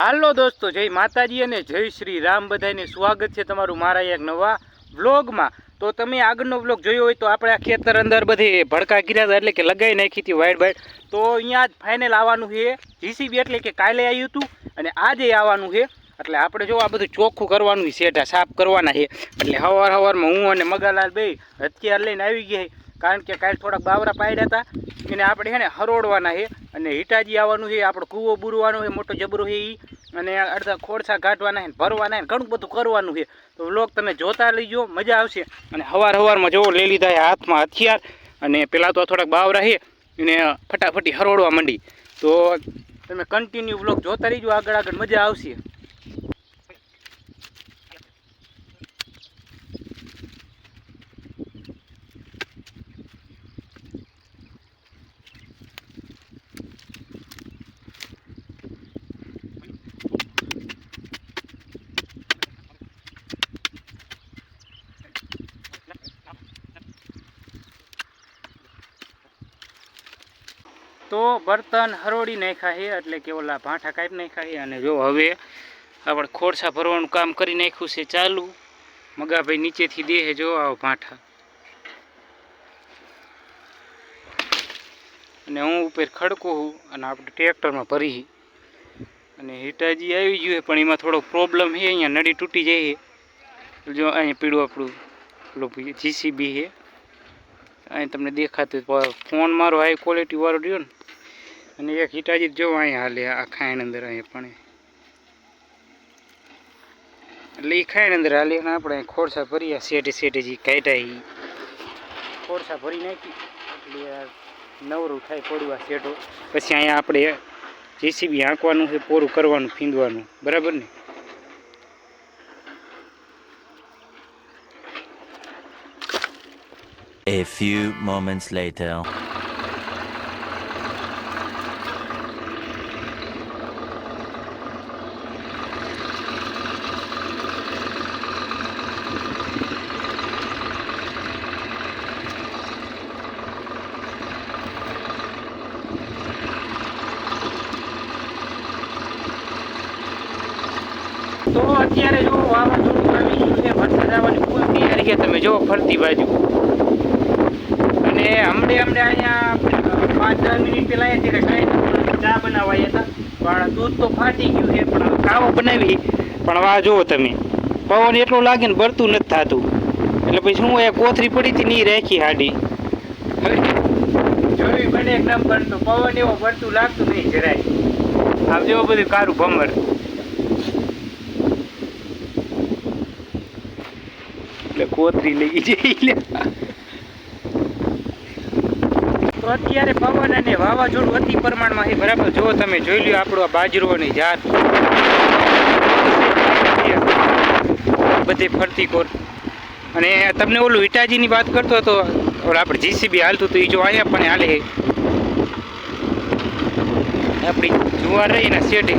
હાલો દોસ્તો, જય માતાજી અને જય શ્રી રામ. બધાને સ્વાગત છે તમારું મારા એક નવા વ્લોગમાં. તો તમે આગળનો વ્લોગ જોયો હોય તો આપણે આ ખેતર અંદર બધી ભડકા હતા એટલે કે લગાવી નાખી હતી વાઇડ વાઇડ તો અહીંયા જ ફાઇનલ આવવાનું છે જીસીબી એટલે કે કાલે આવ્યું હતું અને આજે આવવાનું છે. એટલે આપણે જો આ બધું ચોખ્ખું કરવાનું છે શેઠા સાફ કરવાના છે. એટલે સવાર હવારમાં હું અને મગાલાલ બે હથિયાર લઈને આવી ગયા. કારણ કે કાલે થોડાક બાવરા પાડ્યા હતા. એને આપણે છે ને હરોડવાના છે. અને હિટાજી આવવાનું છે, આપણો કૂવો બુરવાનો છે, મોટો જબરો છે ઈ. અને અડધા ખોડસા કાઢવાના છે ભરવાના છે ઘણું બધું કરવાનું છે. તો વ્લોગ તમે જોતા લઈજો મજા આવશે. અને હવાર હવારમાં જોવો લઈ લીધા હાથમાં હથિયાર. અને પેલા તો થોડાક બાવ છે, એને ફટાફટી હરોળવા માંડી. તો તમે કન્ટિન્યુ વ્લોગ જોતા રહીજો, આગળ આગળ મજા આવશે. તો બર્તન હરોળી નાખ્યા છે, એટલે કે ઓલા ભાંઠા કાપી નાખ્યા અને જો હવે આપણે ખોરસા ભરવાનું કામ કરી નાખ્યું છે ચાલુ. મગાભાઈ નીચેથી દેહે જો આવો ભાંઠા. અને હું ઉપર ખડકું છું અને આપણે ટ્રેક્ટરમાં ભરી અને હીટાજી આવી ગયું છે, પણ એમાં થોડો પ્રોબ્લેમ છે, અહીંયા નળી તૂટી જાય છે. જો અહીંયા પીળું આપણું પેલું જીસીબી છે અહીં તમને દેખાતું. ફોન મારો હાઈ ક્વોલિટી વાળો રહ્યો ને, અને એક હિટાજી જો અહીંયા હાલે, આ ખાયણ અંદર અહીંયા પણ. એટલે એ ખાયણ અંદર હાલે, અને આપણે ખોરસા ભરી શેઠે શેઠે જે કાઢ્યા ખોરસા ભરી નાખી, એટલે આ નવરું થાય પડવા શેઠો પછી અહીંયા આપણે જેસીબી હાંકવાનું છે પોરું કરવાનું, ફીંદવાનું. બરાબર ને? A few moments later. તો અત્યારે જો વાવાઝોડું આવી ગયું છે, વરસાદ આવવાની ફૂલ તૈયારી છે તમે જો ફરતી બાજુ અને હમણે હમણે અહીંયા પાંચ દસ મિનિટ પહેલાં અહીંયા જ્યારે ચા બનાવાય હતા. પણ દૂધ તો ફાટી ગયું છે, પણ કાવો બનાવી. પણ વાહ, જુઓ તમે. પવન એટલો લાગે ને બળતું નથી થતું. એટલે પછી શું એ કોથરી પડી હતી નહીં રાખી હાડી. જોવી બને એક નંબર તો પવન એવો બળતું લાગતું નહીં જરાય. આમ જેવો બધું કારું ભમર. એટલે કોથરી લઈ જઈ લે. તો અત્યારે પવન અને વાવાઝોડું અતિ પ્રમાણમાં છે. બરાબર. જો તમે, જોઈ લ્યો આપણો આ બાજરોની જાત. બધી ફરતી કોર. અને તમને ઓલું ઇટાજીની વાત કરતો હતો આપણે જીસીબી હાલતું હતું એ જો અહીંયા પણ હાલે. આપણી જુવાર રહી ને શેઠે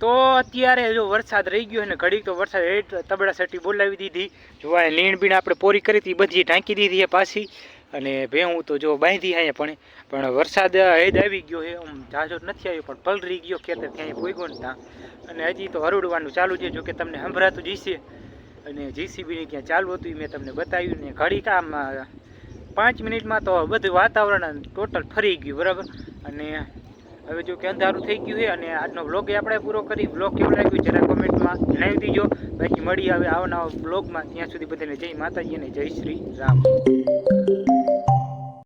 તો અત્યારે જો વરસાદ રહી ગયો ને ઘડીક તો વરસાદ હેઠ તબડા સટી બોલાવી દીધી. જો આ લીણ બીણ આપણે પોરી કરી હતી, બધી ઢાંકી દીધી પાછી. અને ભેહું તો જો બાંધી અહીંયા પણ. પણ વરસાદ હેદ આવી ગયો છે, આમ જાજો નથી આવ્યો, પણ પલરી ગયો, ખેતર ત્યાં પોઈગો ને ત્યાં અને હજી તો હરડવાનું ચાલુ છે જો કે તમને સંભળાતું જઈશે અને જીસીબીની ક્યાં ચાલુ હતું મેં તમને બતાવ્યું ને ઘડીક આમ પાંચ મિનિટમાં તો બધું વાતાવરણ ટોટલ ફરી ગયું, બરાબર? અને હવે જો કે અંધારું થઈ ગયું છે અને આજનો બ્લોગ આપણે પૂરો કરી. બ્લોગ કેવો લાગ્યું જરા કોમેન્ટમાં જણાવી દીજો. બાકી મળી આવે આવનારા બ્લોગમાં ત્યાં સુધી બધાને જય માતાજી અને જય શ્રી રામ.